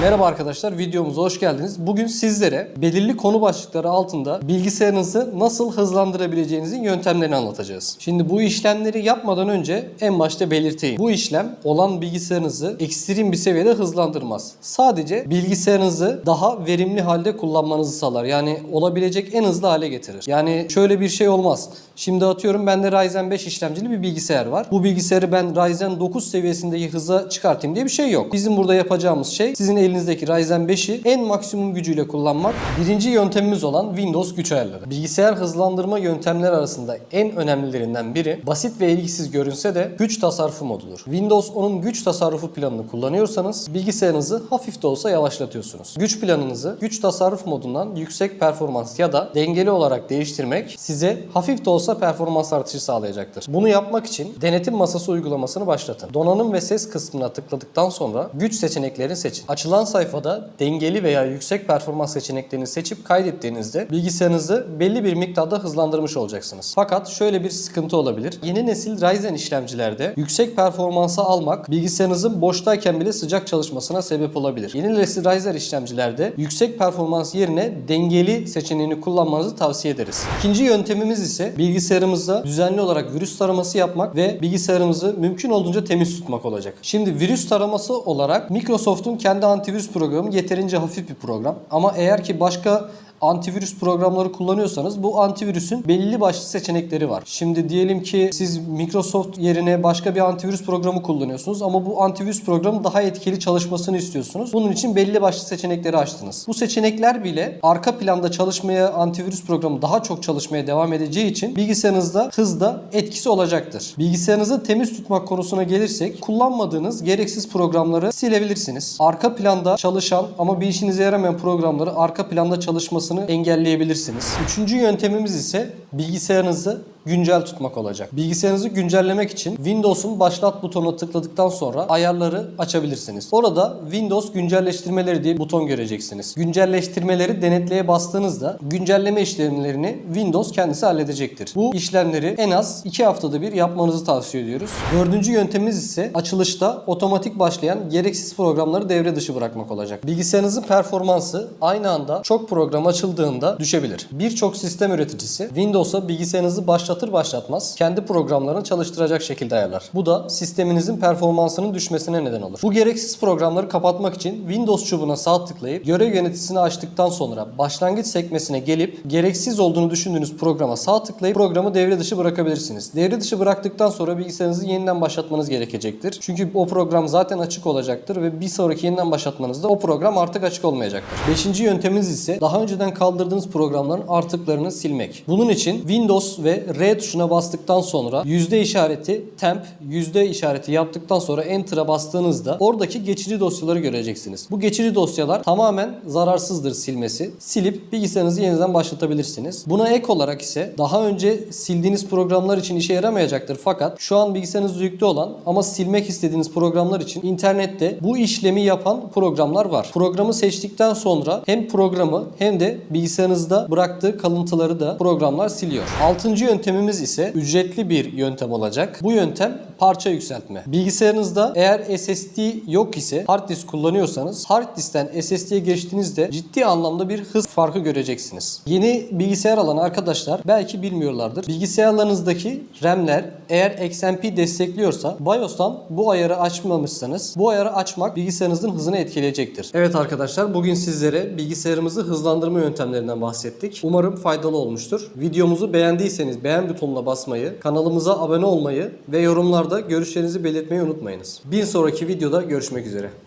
Merhaba arkadaşlar, videomuza hoş geldiniz. Bugün sizlere belirli konu başlıkları altında bilgisayarınızı nasıl hızlandırabileceğinizin yöntemlerini anlatacağız. Şimdi bu işlemleri yapmadan önce en başta belirteyim. Bu işlem olan bilgisayarınızı ekstrem bir seviyede hızlandırmaz. Sadece bilgisayarınızı daha verimli halde kullanmanızı sağlar. Yani olabilecek en hızlı hale getirir. Yani şöyle bir şey olmaz. Şimdi atıyorum bende Ryzen 5 işlemcili bir bilgisayar var. Bu bilgisayarı ben Ryzen 9 seviyesindeki hıza çıkartayım diye bir şey yok. Bizim burada yapacağımız şey sizin elinizdeki Ryzen 5'i en maksimum gücüyle kullanmak. Birinci yöntemimiz olan Windows güç ayarları. Bilgisayar hızlandırma yöntemleri arasında en önemlilerinden biri basit ve ilgisiz görünse de güç tasarrufu modudur. Windows 10'un güç tasarrufu planını kullanıyorsanız bilgisayarınızı hafif de olsa yavaşlatıyorsunuz. Güç planınızı güç tasarruf modundan yüksek performans ya da dengeli olarak değiştirmek size hafif de olsa performans artışı sağlayacaktır. Bunu yapmak için denetim masası uygulamasını başlatın. Donanım ve ses kısmına tıkladıktan sonra güç seçeneklerini seçin. Açılan sayfada dengeli veya yüksek performans seçeneklerini seçip kaydettiğinizde bilgisayarınızı belli bir miktarda hızlandırmış olacaksınız. Fakat şöyle bir sıkıntı olabilir. Yeni nesil Ryzen işlemcilerde yüksek performansa almak bilgisayarınızın boştayken bile sıcak çalışmasına sebep olabilir. Yeni nesil Ryzen işlemcilerde yüksek performans yerine dengeli seçeneğini kullanmanızı tavsiye ederiz. İkinci yöntemimiz ise bilgisayarımızda düzenli olarak virüs taraması yapmak ve bilgisayarımızı mümkün olduğunca temiz tutmak olacak. Şimdi virüs taraması olarak Microsoft'un kendi antivirüs programı yeterince hafif bir program. Ama eğer ki başka antivirüs programları kullanıyorsanız bu antivirüsün belli başlı seçenekleri var. Şimdi diyelim ki siz Microsoft yerine başka bir antivirüs programı kullanıyorsunuz ama bu antivirüs programı daha etkili çalışmasını istiyorsunuz. Bunun için belli başlı seçenekleri açtınız. Bu seçenekler bile arka planda çalışmaya antivirüs programı daha çok çalışmaya devam edeceği için bilgisayarınızda hızda etkisi olacaktır. Bilgisayarınızı temiz tutmak konusuna gelirsek kullanmadığınız gereksiz programları silebilirsiniz. Arka planda çalışan ama bir işinize yaramayan programları arka planda çalışması olmasını engelleyebilirsiniz. Üçüncü yöntemimiz ise bilgisayarınızı güncel tutmak olacak. Bilgisayarınızı güncellemek için Windows'un başlat butonuna tıkladıktan sonra ayarları açabilirsiniz. Orada Windows güncelleştirmeleri diye buton göreceksiniz. Güncelleştirmeleri denetleye bastığınızda güncelleme işlemlerini Windows kendisi halledecektir. Bu işlemleri en az 2 haftada bir yapmanızı tavsiye ediyoruz. Dördüncü yöntemimiz ise açılışta otomatik başlayan gereksiz programları devre dışı bırakmak olacak. Bilgisayarınızın performansı aynı anda çok program açıldığında düşebilir. Birçok sistem üreticisi Windows'a bilgisayarınızı başlatır başlatmaz kendi programlarını çalıştıracak şekilde ayarlar. Bu da sisteminizin performansının düşmesine neden olur. Bu gereksiz programları kapatmak için Windows çubuğuna sağ tıklayıp görev yöneticisini açtıktan sonra başlangıç sekmesine gelip gereksiz olduğunu düşündüğünüz programa sağ tıklayıp programı devre dışı bırakabilirsiniz. Devre dışı bıraktıktan sonra bilgisayarınızı yeniden başlatmanız gerekecektir. Çünkü o program zaten açık olacaktır ve bir sonraki yeniden başlatmanızda o program artık açık olmayacaktır. Beşinci yöntemimiz ise daha önceden kaldırdığınız programların artıklarını silmek. Bunun için Windows ve R tuşuna bastıktan sonra yüzde işareti temp yüzde işareti yaptıktan sonra enter'a bastığınızda oradaki geçici dosyaları göreceksiniz. Bu geçici dosyalar tamamen zararsızdır silmesi. Silip bilgisayarınızı yeniden başlatabilirsiniz. Buna ek olarak ise daha önce sildiğiniz programlar için işe yaramayacaktır fakat şu an bilgisayarınızda yüklü olan ama silmek istediğiniz programlar için internette bu işlemi yapan programlar var. Programı seçtikten sonra hem programı hem de bilgisayarınızda bıraktığı kalıntıları da programlar siliyor. Altıncı yöntemimiz ise ücretli bir yöntem olacak. Bu yöntem parça yükseltme. Bilgisayarınızda eğer SSD yok ise hard disk kullanıyorsanız hard diskten SSD'ye geçtiğinizde ciddi anlamda bir hız farkı göreceksiniz. Yeni bilgisayar alan arkadaşlar belki bilmiyorlardır. Bilgisayarlarınızdaki RAM'ler eğer XMP destekliyorsa BIOS'tan bu ayarı açmamışsanız bu ayarı açmak bilgisayarınızın hızını etkileyecektir. Evet arkadaşlar bugün sizlere bilgisayarımızı hızlandırma yöntemlerinden bahsettik. Umarım faydalı olmuştur. Videomuzu beğendiyseniz beğen butonuna basmayı, kanalımıza abone olmayı ve yorumlarda görüşlerinizi belirtmeyi unutmayınız. Bir sonraki videoda görüşmek üzere.